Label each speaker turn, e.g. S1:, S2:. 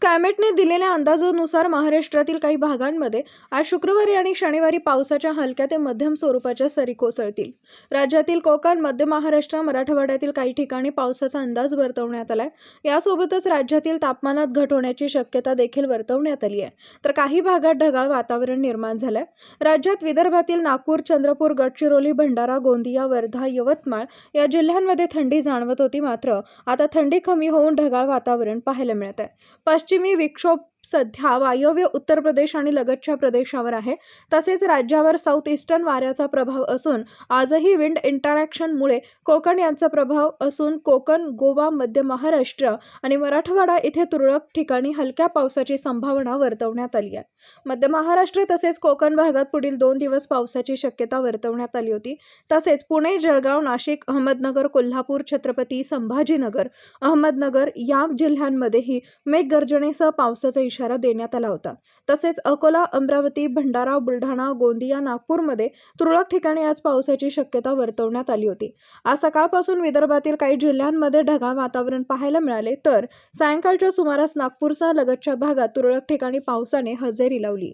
S1: स्कायमेटने दिलेल्या अंदाजानुसार महाराष्ट्रातील काही भागांमध्ये आज शुक्रवारी आणि शनिवारी पावसाच्या हलक्या ते मध्यम स्वरूपाच्या सरी कोसळतील. राज्यातील कोकण मध्य महाराष्ट्र मराठवाड्यातील काही ठिकाणी पावसाचा अंदाज वर्तवण्यात आलाय. यासोबतच राज्यातील तापमानात घट होण्याची शक्यता देखील वर्तवण्यात आली आहे. तर काही भागात ढगाळ वातावरण निर्माण झालंय. राज्यात विदर्भातील नागपूर चंद्रपूर गडचिरोली भंडारा गोंदिया वर्धा यवतमाळ या जिल्ह्यांमध्ये थंडी जाणवत होती मात्र आता थंडी कमी होऊन ढगाळ वातावरण पाहायला मिळत आहे पश्चिमी विक्षोभ सध्या वायव्य उत्तर प्रदेश आणि लगतच्या प्रदेशावर आहे. तसेच राज्यावर साऊथ ईस्टर्न वाऱ्याचा प्रभाव असून आजही विंड इंटरॅक्शनमुळे कोकण यांचा प्रभाव असून कोकण गोवा मध्य महाराष्ट्र आणि मराठवाडा इथे तुरळक ठिकाणी हलक्या पावसाची संभावना वर्तवण्यात आली आहे. मध्य महाराष्ट्र तसेच कोकण भागात पुढील दोन दिवस पावसाची शक्यता वर्तवण्यात आली होती. तसेच पुणे जळगाव नाशिक अहमदनगर कोल्हापूर छत्रपती संभाजीनगर अहमदनगर या जिल्ह्यांमध्येही मेघगर्जनेसह पावसाचा इशारा देण्यात आला होता. तसेच अकोला अमरावती भंडारा बुलढाणा गोंदिया नागपूरमध्ये तुरळक ठिकाणी आज पावसाची शक्यता वर्तवण्यात आली होती. आज सकाळपासून विदर्भातील काही जिल्ह्यांमध्ये ढगाळ वातावरण पाहायला मिळाले तर सायंकाळच्या सुमारास नागपूरसह लगतच्या भागात तुरळक ठिकाणी पावसाने हजेरी लावली.